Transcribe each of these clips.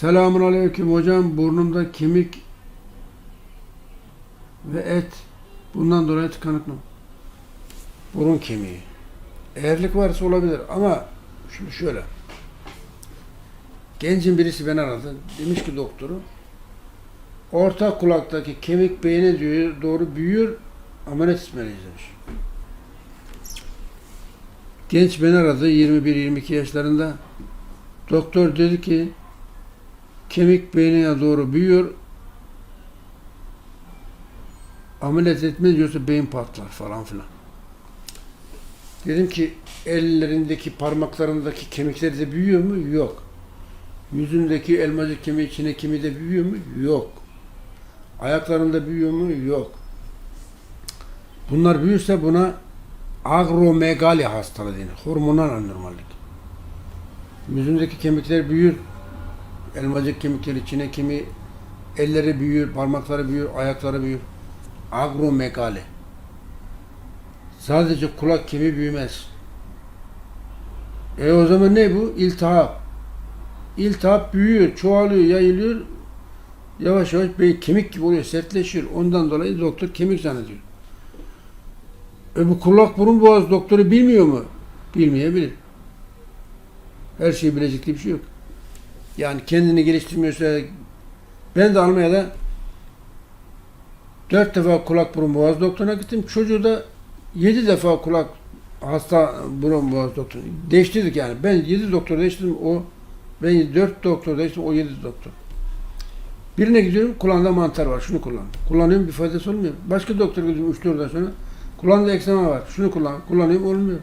Selamun aleyküm hocam. Burnumda kemik ve et. Bundan dolayı tıkanık mı? Burun kemiği. Eğerlik varsa olabilir ama şimdi şöyle. Gencin birisi beni aradı. Demiş ki doktoru orta kulaktaki kemik beyne diyor doğru büyüyor ameliyat etmeliyiz demiş. Genç beni aradı 21-22 yaşlarında. Doktor dedi ki kemik beynine doğru büyüyor. Ameliyat etme diyorsa beyin patlar falan filan. Dedim ki ellerindeki parmaklarındaki kemikleri de büyüyor mu? Yok. Yüzündeki elmacık kemiği, içine kemiği de büyüyor mu? Yok. Ayaklarında büyüyor mu? Yok. Bunlar büyürse buna agromegali hastalığı denir. Hormonal anormallik. Yüzündeki kemikler büyür. Elmacık kemikler içine kimi elleri büyür, parmakları büyür, ayakları büyür. Agromegali. Sadece kulak kemiği büyümez. E o zaman ne bu? İltihap. İltihap büyüyor, çoğalıyor, yayılıyor. Yavaş yavaş beyin kemik gibi oluyor, sertleşiyor. Ondan dolayı doktor kemik zannediyor. E bu kulak burun boğaz doktoru bilmiyor mu? Bilmeyebilir. Her şeyi bilecek diye bir şey yok. Yani kendini geliştirmiyorsa ben de Almanya'da dört defa kulak burun boğaz doktoruna gittim. Çocuğu da yedi defa kulak hasta burun boğaz doktoru. Değiştirdik yani. Ben yedi doktor değiştirdim. O ben dört doktor değiştirdim. O yedi doktor. Birine gidiyorum kulağında mantar var. Şunu kullan. Kullanıyorum bir faydası olmuyor. Başka doktora gidiyorum üç dört ay sonra. Kulağında eksema var. Şunu kullan. Kullanıyorum olmuyor.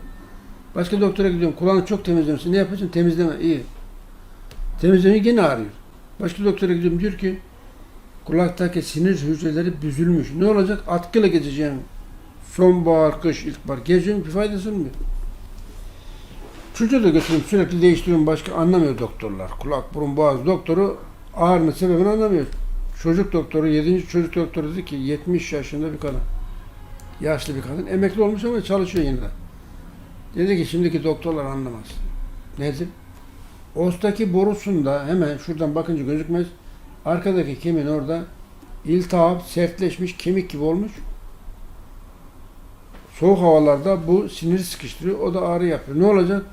Başka doktora gidiyorum. Kulağını çok temizlemişsin. Ne yapacaksın? Temizleme. İyi. Temizlemeyi gene ağrıyor. Başka doktora gidiyorum. Diyor ki kulaktaki sinir hücreleri büzülmüş. Ne olacak? Atkıyla gezeceğim. Sonbahar, kış, ilkbahar. Geziyorum. Bir faydası olmuyor. Çocuğu da götürüyorum. Sürekli değiştiriyorum. Başka anlamıyor doktorlar. Kulak, burun, boğaz doktoru ağrının sebebini anlamıyor. Çocuk doktoru, 7. çocuk doktoru dedi ki 70 yaşında bir kadın. Yaşlı bir kadın. Emekli olmuş ama çalışıyor yine de. Dedi ki şimdiki doktorlar anlamaz. Nedir? Ostaki borusunda hemen şuradan bakınca gözükmez. Arkadaki kemiğin orada iltihap, sertleşmiş, kemik gibi olmuş. Soğuk havalarda bu siniri sıkıştırıyor. O da ağrı yapıyor. Ne olacak?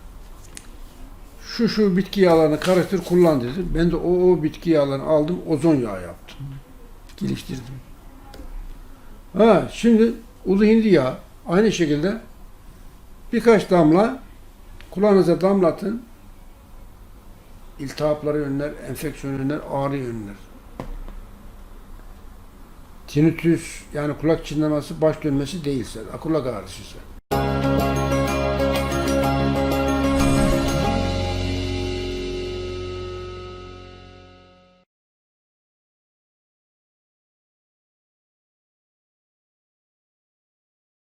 Şu şu bitki yağlarını karıştır kullan dedi. Ben de o, o bitki yağlarını aldım. Ozon yağı yaptım. Geliştirdim. Ha şimdi ulu hindi yağı aynı şekilde birkaç damla kulağınıza damlatın. İltihapları önler, enfeksiyon önler, ağrı önler. Tinnitus yani kulak çınlaması, baş dönmesi değilse, kulak ağrısıysa.